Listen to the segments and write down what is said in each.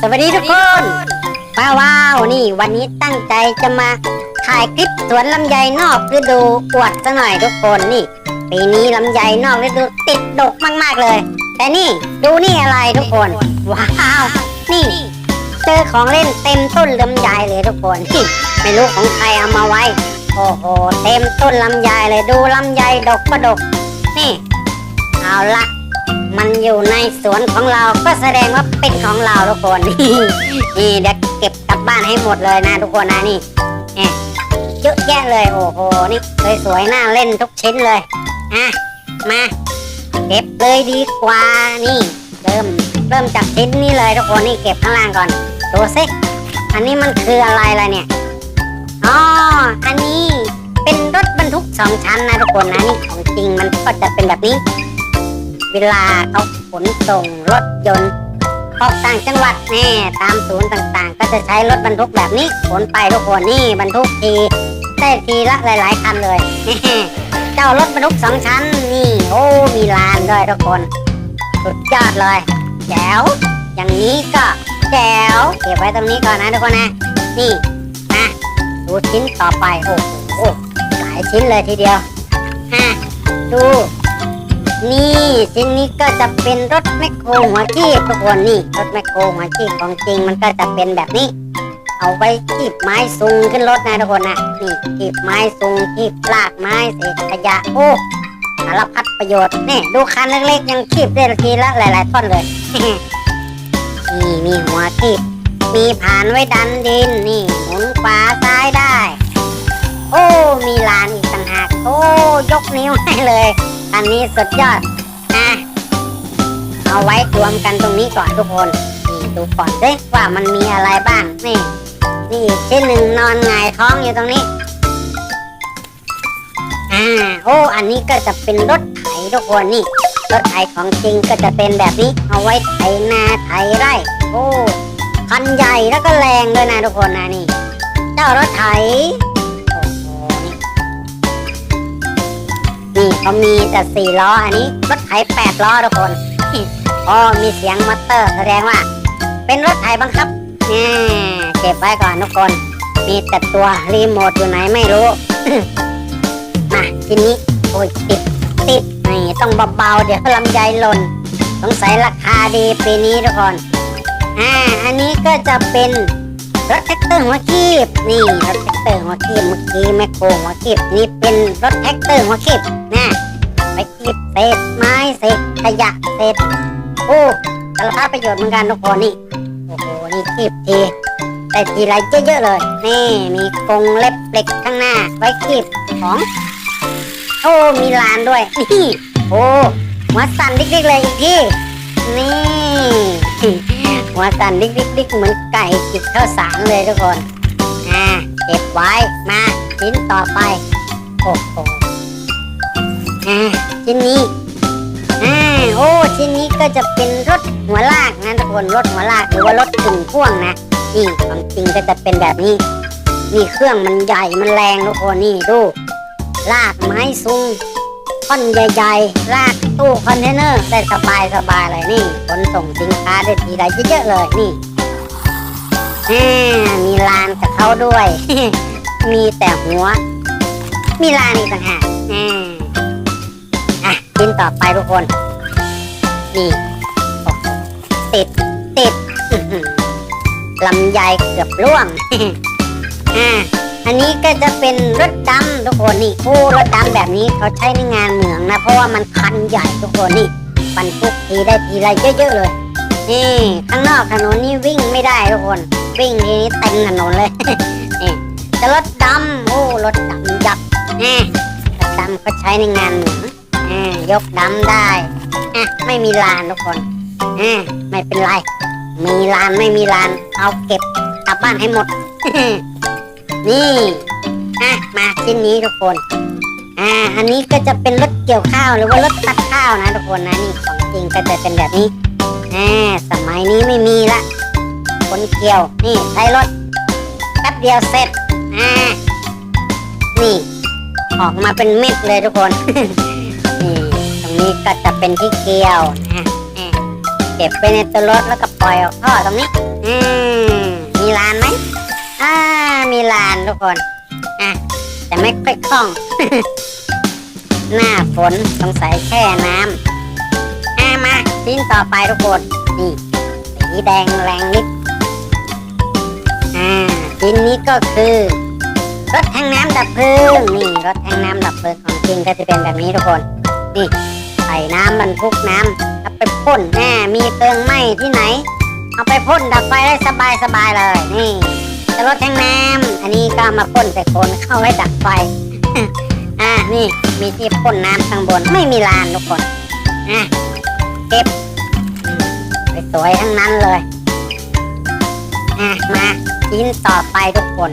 สวัสดีทุกคนว้าวว้าวนี่ วันนี้ตั้งใจจะมาถ่ายคลิปสวนลำไยนอกฤดูอวดซะหน่อยทุกคนนี่ปีนี้ลำไยนอกฤดูติดดกมากๆเลย แต่นี่ดูนี่อะไรทุกคน ว้าว นี่ เจอของเล่นเต็มต้นลำไยเลยทุกคนนี่ไม่รู้ของใครเอามาไว้ โอ้โหเต็มต้นลำไยเลยดูลำไยดกก็ดก นี่ เอาละ มันอยู่ในสวนของเราก็แสดงว่าเป็นของเราทุกคน นี่เดี๋ยวเก็บกลับบ้านให้หมดเลยนะทุกคนนะนี่เนี่ยเยอะแยะเลยโอ้โหนี่สวยๆน่าเล่นทุกชิ้นเลยอะมาเก็บเลยดีกว่านี่ เริ่มเริ่มจากชิ้นนี้เลยทุกคนนี่เก็บข้างล่างก่อนดูสิอันนี้มันคืออะไรล่ะเนี่ยอ๋ออันนี้เป็นรถบรรทุกสองชั้นนะทุกคนนะนี่ของจริงมันก็จะเป็นแบบนี้ เวลาเขาขนส่งรถยนต์ออกต่างจังหวัดแน่ตามศูนย์ต่างๆ ก็จะใช้รถบรรทุกแบบนี้ขนไปทุกคนนี่บรรทุกทีได้ทีละหลายๆคันเลยเจ้ารถบรรทุกสองชั้นนี่โอ้มีลานด้วยทุกคนสุดยอดเลยแจ๋วอย่างนี้ก็แจ๋วเก็บไว้ตรงนี้ก่อนนะทุกคนนะนี่นะดูชิ้นต่อไปโอ้โหหลายชิ้นเลยทีเดียวฮะดู นี่ชิ้นนี้ก็จะเป็นรถแมคโครหัวคีบทุกคนนี่รถแมคโครหัวคีบของจริงมันก็จะเป็นแบบนี้ เอาไว้คีบไม้ซุงขึ้นรถนะทุกคนนะนี่คีบไม้ซุงคีบลากไม้เศษขยะโอ้สารพัดประโยชน์นี่ดูคันเล็กๆยังคีบได้ทีละหลาย ๆ ท่อนเลยนี่มีหัวคีบมีผ่านไว้ดันดินนี่หมุนขวาซ้ายได้ โอ้มีลานอีกต่างหากโอ้ยกนิ้วให้เลย อันนี้สุดยอดอะเอาไว้รวมกันตรงนี้ก่อนทุกคนนี่ดูก่อนสิว่ามันมีอะไรบ้างนี่ นี่อีกชิ้นหนึ่งนอนหงายท้องอยู่ตรงนี้อ่าโอ้อันนี้ก็จะเป็นรถไถทุกคนนี่รถไถของจริงก็จะเป็นแบบนี้ เอาไว้ไถนาไถไร่โอ้คันใหญ่แล้วก็แรงด้วยนะทุกคนนะนี่ เจ้ารถไถ นี่เขามีแต่สี่ล้ออันนี้รถไถแปดล้อทุกคนอ๋อมีเสียงมอเตอร์แสดงว่า เป็นรถไถบังคับแหมเก็บไว้ก่อนทุกคน มีแต่ตัวรีโมทอยู่ไหนไม่รู้มาทีนี้โอ้ยติดติดนี่ต้องเบาๆเดี๋ยวลำไยหล่นสงสัยราคาดีปีนี้ทุกคนอ่าอันนี้ก็จะเป็นรถแท็กเตอร์หัวคีบนี่รถแท็กเตอร์หัวคีบเมื่อกี้แมคโครหัวคีบนี่ เป็นรถแท็กเตอร์หัวคีบนะไปคีบเศษไม้เศษขยะเศษโอ้สารพัดประโยชน์เหมือนกันทุกคนนี่โอ้โหนี่คีบทีแต่ทีไรเยอะๆเลย นี่มีกรงเล็บเหล็กข้างหน้า ไว้คีบของ โอ้มีลานด้วยนี่โอ้หัวสั่นดิกๆเลยอีกทีนี่หัวสั่นดิกดิกดิกเหมือนไก่จิกข้าวสารเลยทุกคนอ่าเก็บไว้มาชิ้นต่อไป โอ้โหอ่าชิ้นนี้อ่าโอ้ชิ้นนี้ก็จะเป็นรถหัวลากนะทุกคนรถหัวลากหรือว่ารถกึ่งพ่วงนะนี่ของจริงก็จะเป็นแบบนี้นี่เครื่องมันใหญ่มันแรงทุกคนนี่ดูลากไม้ซุงท่อนใหญ่ๆลากตู้คอนเทนเนอร์ได้สบายสบายๆเลยนี่ขนส่งสินค้าได้ทีไรเยอะๆเลยนี่อ่ามีลานกับเขาด้วย มีแต่หัว มีลานอีกต่างหากอะชิ้นต่อไปทุกคน นี่ติด ติดอื้อหือลำไยเกือบร่วงอ่าอันนี้ก็จะเป็นรถดำทุกคนนี่โอ้รถดำแบบนี้เขาใช้ในงานเหมืองนะ เพราะว่ามันคันใหญ่ทุกคนนี่บรรทุกทีได้ทีละเยอะๆเลย นี่ข้างนอกถนนนี่วิ่งไม่ได้ทุกคน วิ่งทีนี้เต็มถนนเลยนี่จะรถดำโอ้รถดำยักษ์ นี่รถดำเขาใช้ในงานเหมืองอ่ายกดำได้อะไม่มีลานทุกคนอ่าไม่เป็นไร มีลานไม่มีลาน เอาเก็บกลับบ้านให้หมด นี่อะมาชิ้นนี้ทุกคน อ่า อันนี้ก็จะเป็นรถเกี่ยวข้าวหรือว่ารถตัดข้าวนะทุกคนนะนี่ของจริงก็จะเป็นแบบนี้อ่าสมัยนี้ไม่มีละคนเกี่ยวนี่ใช้รถแป๊บเดียวเสร็จอ่านี่ ออกมาเป็นเม็ดเลยทุกคน นี่ตรงนี้ก็จะเป็นที่เกลียวนะเก็บไปในตัวรถแล้วก็ปล่อยออกท่อตรงนี้อืมีลานไหมอ่ามีลานทุกคนอะแต่ไม่ค่อยคล่อง หน้าฝนสงสัยแช่น้ำอ่ามาชิ้นต่อไปทุกคนนี่สีแดงแรงนิดอ่าชิ้นนี้ก็คือ รถแทงน้ำดับเพลิงนี่รถแทงน้ำดับเพลิงของจริงก็จะเป็นแบบนี้ทุกคนนี่ใส่น้ำบรรทุกน้ำเอาไปพ่นแน่มีเพลิงไหม้ที่ไหน เอาไปพ่นดับไฟได้สบายสบายเลยนี่จะรถแทงน้ำอันนี้ก็เอามาพ่นใส่คนเข้าไว้ดับไฟอ่านี่มีที่พ่นน้ำข้างบนไม่มีลานทุกคนอะเก็บสวยทั้งนั้นเลยอะมาชิ้นต่อไปทุกคน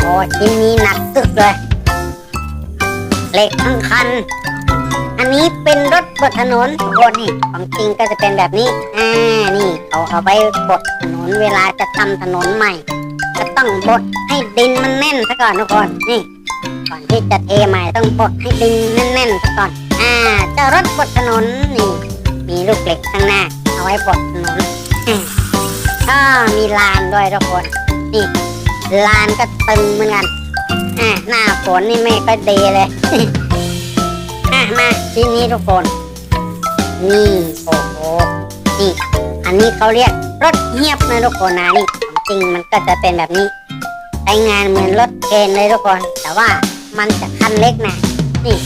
โอ้ชิ้นนี้หนักตึกเลยเหล็กทั้งคัน อันนี้เป็นรถบดถนนโอ้นี่ของจริงก็จะเป็นแบบนี้อ่านี่เขาเอาไว้บดถนนเวลาจะทำถนนใหม่ ก็ต้องบดให้ดินมันแน่นซะก่อนทุกคนนี่ก่อนที่จะเทใหม่ต้องบดให้ดินแน่นๆซะก่อน อ่าเจ้ารถบดถนนนี่ มีลูกเหล็กข้างหน้า เอาไว้บดถนนก็มีลานด้วยทุกคนนี่ ลานก็ตึงเหมือนกันอ่าหน้าฝนนี่ไม่ค่อยดีเลยอะมาชิ้นนี้ทุกคน นี่โอ้โหนี่อันนี้เขาเรียกรถเงียบนะทุกคนนะนี่จริงมันก็จะเป็นแบบนี้ใช้งานเหมือนรถเคนเลยทุกคน แต่ว่ามันจะคันเล็กนะนี่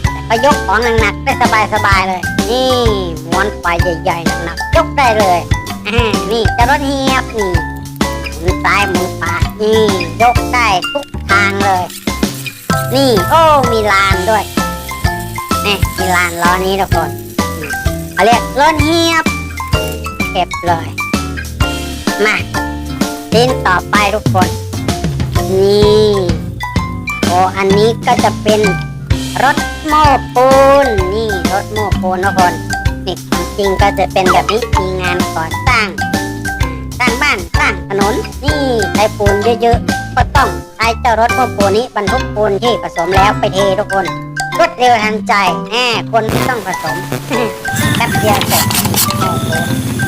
แต่ก็ยกของหนักๆได้สบายๆเลย นี่ม้วนไฟใหญ่ๆหนักๆยกได้เลยอ่านี่จะรถเงียบนี่ มุนซ้ายมุนขวานี่ยกได้ทุกทางเลย นี่โอ้มีลานด้วยนี่มีลานล้อนี้ทุกคนเขาเรียกรถเฮียบเก็บเลย มาชิ้นต่อไปทุกคน นี่โอ้อันนี้ก็จะเป็นรถโม้ปูนนี่รถโม้ปูนทุกคนนี่ของจริงก็จะเป็นแบบนี้มีงานก่อสร้างางบ้านสร้างถนน นี่ใช้ปูนเยอะๆ ก็ต้องใช้เจ้ารถโม้ปูนนี้บรรทุกปูนที่ผสมแล้วไปเททุกคน รวดเร็วทันใจแหมคนที่ต้องผสมแป๊บเดียวเสร็จโอ้โห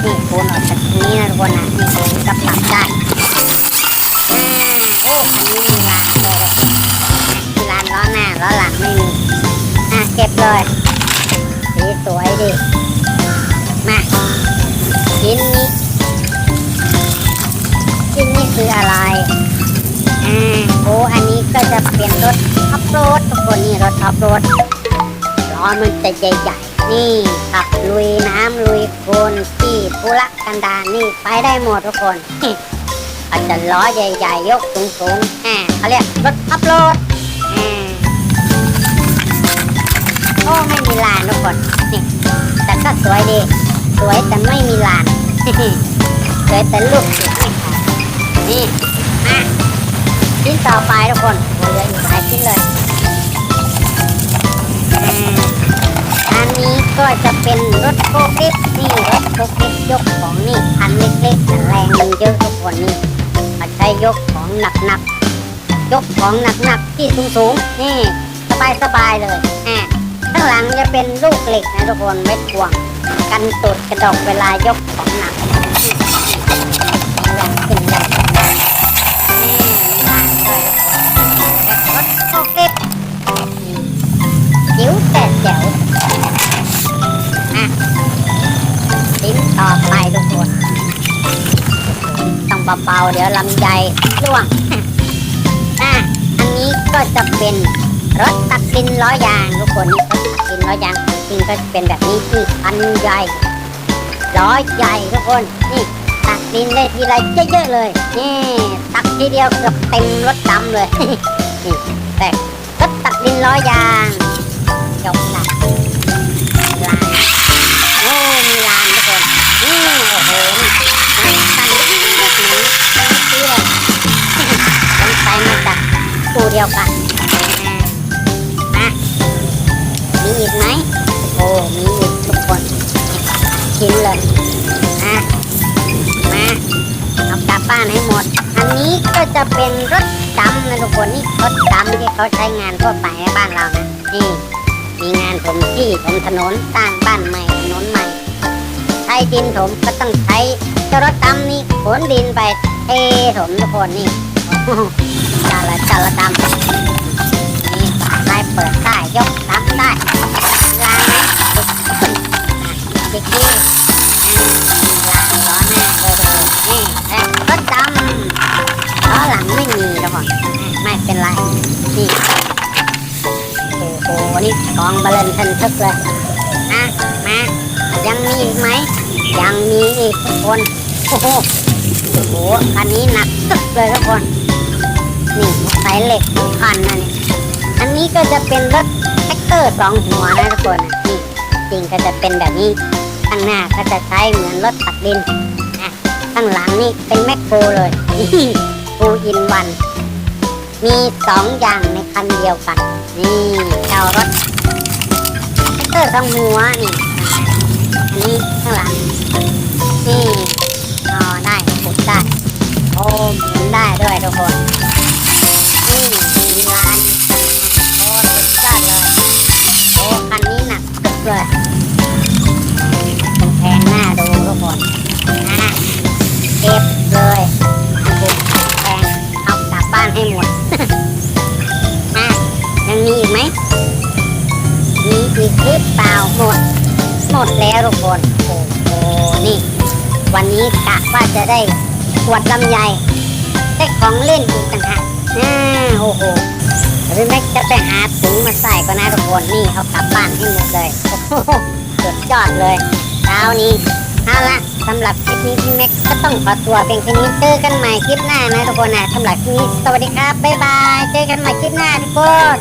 นี่ปูนออกจากนี้นะทุกคนนะนี่ปูนก็ปรับได้อ่าโอ้อันนี้มีลานเลยมีลานล้อหน้าล้อหลังไม่มีอะเก็บเลยสีสวยดิมาชิ้นนี้ ชิ้นนี้คืออะไรอ่าโอ้อันนี้ก็จะเป็นรถออฟโรดทุกคนนี่รถออฟโรดล้อมันจะใหญ่ๆนี่ขับลุยน้ำลุยโคลนที่ทุรกันดารนี่ไปได้หมดทุกคนอาจจะล้อใหญ่ๆยกสูงๆอ่าเขาเรียกรถอัพโหลดอ่าโอ้ไม่มีลานทุกคนนี่แต่ก็สวยดี สวยแต่ไม่มีลานสวยแต่ลูกสวย นี่มาชิ้นต่อไปทุกคนโอ้เหลือยู่หลายชิ้นเลยอันนี้ก็จะเป็นรถโฟกิฟนี่รถโฟกิฟยกของนี่คันเล็กๆแต่แรงมันเยอะทุกคนนี่เขาใช้ยกของหนักๆยกของหนักๆที่สูงๆนี่สบายๆเลยอ่าข้างหลังจะเป็นลูกเหล็กนะทุกคนไม่ถ่วงกันตุดกระดกเวลายกของหนักนี่องขึ้นอย่าง จิ๋วแต่แจ๋วอะลิ้นต่อไปทุกคนต้องเบาๆเดี๋ยวลำไยร่วงอะอันนี้ก็จะเป็นรถตักดินล้อยางทุกคนนี่รถตักดินล้อยางจริงๆก็จะเป็นแบบนี้ที่คันใหญ่ล้อใหญ่ทุกคนนี่ตักดินได้ทีไรเยอะๆเลยนี่ตักทีเดียวเกือบเต็มรถดำเลยนี่แต่รถตักดินล้อยาง ยกหนักลานโอ้มีลานทุกคนนี่โอ้โหนี่น้ำตันนิดๆหนูซื้อเลยสงสัยมาจากตู้เดียวกันอ่ามามีอีกไหมโอ้มีอีกทุกคนชิ้นเลยอะมาเอากลับบ้านให้หมด อันนี้ก็จะเป็นรถดำนะทุกคนนี่รถดำที่เขาใช้งานทั่วไปในบ้านเรานะนี่ มีงานถมที่ถมถนนสร้างบ้านใหม่ถนนใหม่ถ้ช้ดินถมก็ต้องใช้เจ้ารถดำนี่ขนดินไปเทถมทุกคนนี่จาละจาละดำนี่ไล่เปิดได้ยกดำได้ล้างไหมดิกนี่ล้างล้อหน้าเลยนี่และรถดำล้อหลังไม่มีทุกคนไม่เป็นไรนี่ นี่กองบาลนทันทึกเลยนะมายังมีอีกไหมยังมีอีกทุกคนโอ้โหโอ้โหคันนี้หนักตึกเลยทุกคน นี่สายเหล็กทุกคันนะเนี่ยอันนี้ก็จะเป็นรถแท็กเตอร์สองหัวนะทุกคนนะนี่จริงก็จะเป็นแบบนี้ข้างหน้าก็จะใช้เหมือนรถตักดินนะข้างหลังนี่เป็นแมคโครเลยฟูอินวันมีสองอย่างในคันเดียวกัน นี่เจ้ารถเตอร์สองหัวนี่ อันนี้ข้างหลัง นี่อ๋อได้ขุดได้ โอ้หมุนได้ด้วยทุกคนนี่มีลานโอ้สุดยอดเลย โอ้คันนี้หนักตึกเลยแพงหน้าดูทุกคนนะเก็บเลย อีกหรือเปล่าหมด หมดแล้วทุกคน โอ้โห นี่ วันนี้กะว่าจะได้ขวดลำไยได้ของเล่นอีกต่างหากอ่าโอ้โหหรือแม็กจะไปหาถุงมาใส่ก็นะทุกคน นี่เอากลับบ้านให้หมดเลย โอ้โหสุดยอดเลยเช้านี้เอาละสำหรับคลิปนี้พี่แม็กก็ต้องขอตัวเพียงแค่นี้เจอกันใหม่คลิปหน้านะทุกคนนะสำหรับคลิปนี้สวัสดีครับ บ๊ายบาย เจอกันใหม่คลิปหน้าทุกคน